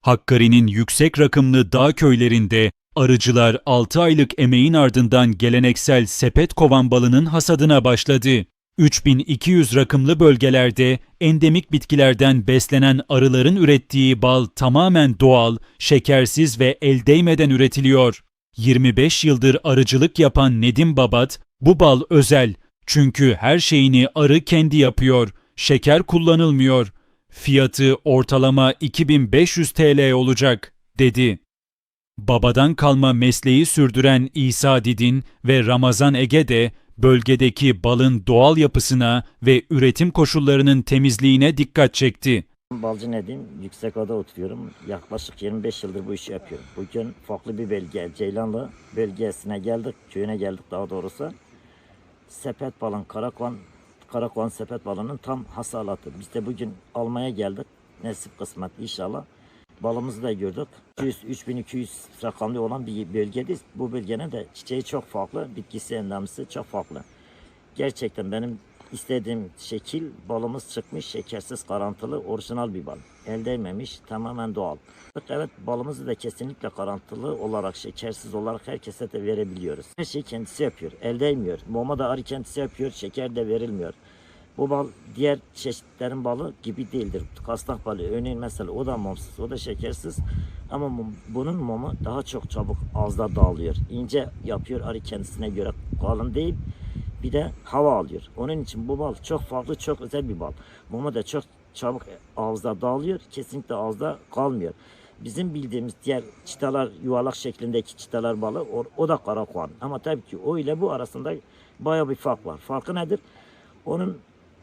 Hakkari'nin yüksek rakımlı dağ köylerinde arıcılar 6 aylık emeğin ardından geleneksel sepet kovan balının hasadına başladı. 3200 rakımlı bölgelerde endemik bitkilerden beslenen arıların ürettiği bal tamamen doğal, şekersiz ve el değmeden üretiliyor. 25 yıldır arıcılık yapan Nedim Babat, bu bal özel çünkü her şeyini arı kendi yapıyor, şeker kullanılmıyor. Fiyatı ortalama 2500 TL olacak, dedi. Babadan kalma mesleği sürdüren İsa Didin ve Ramazan Ege de bölgedeki balın doğal yapısına ve üretim koşullarının temizliğine dikkat çekti. Balcı Nedim, Yüksekova'da oturuyorum. Yaklaşık 25 yıldır bu işi yapıyorum. Bugün farklı bir bölge, Ceylanlı bölgesine geldik, köyüne geldik daha doğrusu. Sepet balın, Karakoğan, Karakoğan sepet balının tam hasalatı. Biz de bugün almaya geldik. Nasip kısmet inşallah. Balımızı da gördük. 200, 3200 rakamlı olan bir bölgedeyiz. Bu bölgenin de çiçeği çok farklı, bitkisi endamisi çok farklı. Gerçekten benim istediğim şekil balımız çıkmış, şekersiz, karantılı, orijinal bir bal. El değmemiş, tamamen doğal. Evet balımızı da kesinlikle karantılı olarak, şekersiz olarak herkese de verebiliyoruz. Her şeyi kendisi yapıyor, el değmiyor. Moma da arı kendisi yapıyor, şeker de verilmiyor. Bu bal diğer çeşitlerin balı gibi değildir. Kasnak balı örneğin mesela o da mumsuz, o da şekersiz. Ama bunun mumu daha çok çabuk ağızda dağılıyor. İnce yapıyor arı kendisine göre kalın değil. Bir de hava alıyor. Onun için bu bal çok farklı, çok özel bir bal. Mumu da çok çabuk ağızda dağılıyor. Kesinlikle ağızda kalmıyor. Bizim bildiğimiz diğer çıtalar, yuvarlak şeklindeki çıtalar balı o, o da karakoğan. Ama tabii ki o ile bu arasında bayağı bir fark var. Farkı nedir? Onun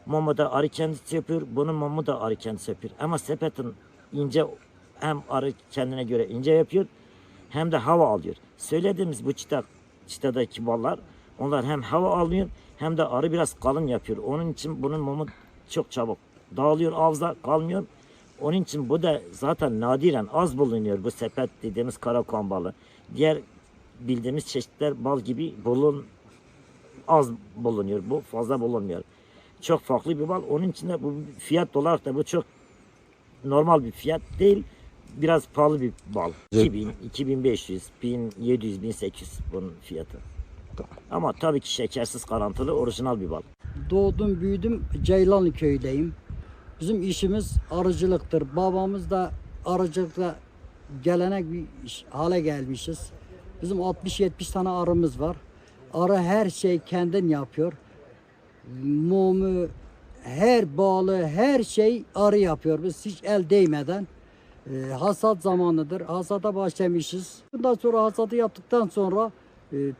mumu da arı kendisi yapıyor, bunun mumu da arı kendisi yapıyor. Ama sepetin ince hem arı kendine göre ince yapıyor hem de hava alıyor. Söylediğimiz bu çıta, çıtadaki ballar onlar hem hava alıyor hem de arı biraz kalın yapıyor. Onun için bunun mumu çok çabuk dağılıyor ağızda kalmıyor. Onun için bu da zaten nadiren az bulunuyor bu sepet dediğimiz karakoğan balı. Diğer bildiğimiz çeşitler bal gibi bulun az bulunuyor. Bu fazla bulunmuyor. Çok farklı bir bal. Onun için de bu fiyat olarak da bu çok normal bir fiyat değil. Biraz pahalı bir bal. 2000, 2500, 1700, 1800 bunun fiyatı. Ama tabii ki şekersiz karantılı orijinal bir bal. Doğdum, büyüdüm Ceylanlı köydeyim. Bizim işimiz arıcılıktır. Babamız da arıcılıkla gelenek bir iş- hale gelmişiz. Bizim 60-70 tane arımız var. Arı her şey kendin yapıyor. Mumu, her bağlı, her şey arı yapıyor. Biz hiç el değmeden. E, hasat zamanıdır. Hasata başlamışız. Bundan sonra hasadı yaptıktan sonra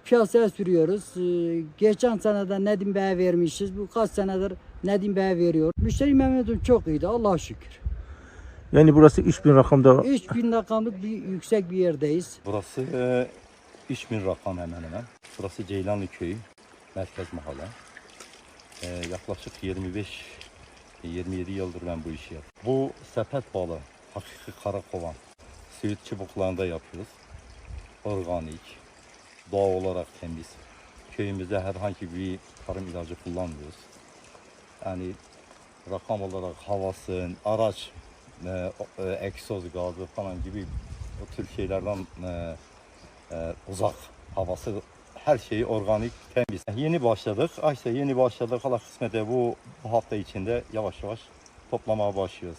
piyasaya sürüyoruz. E, geçen seneden Nedim Bey'e vermişiz. Bu kaç senedir Nedim Bey'e veriyor. Müşteri memnuniyeti çok iyiydi. Allah'a şükür. Yani burası 3000 rakamda 3000 rakamlık bir yüksek bir yerdeyiz. Burası e, 3000 rakam hemen hemen. Burası Ceylanlı Köyü, merkez mahalle. E, yaklaşık 25 27 yıldır ben bu işi yapıyorum. Bu sepet balı, hakiki karakovan. Söğüt çubuklarında yapıyoruz. Organik, doğal olarak temiz. Köyümüzde herhangi bir tarım ilacı kullanmıyoruz. Yani rakam olarak havası, araç, e, e, egzoz gazı falan gibi o tür şeylerden e, e, uzak havası her şeyi organik temiz. Yeni başladık. İşte yeni başladık. Allah kısmete bu, bu hafta içinde yavaş yavaş toplamaya başlıyoruz.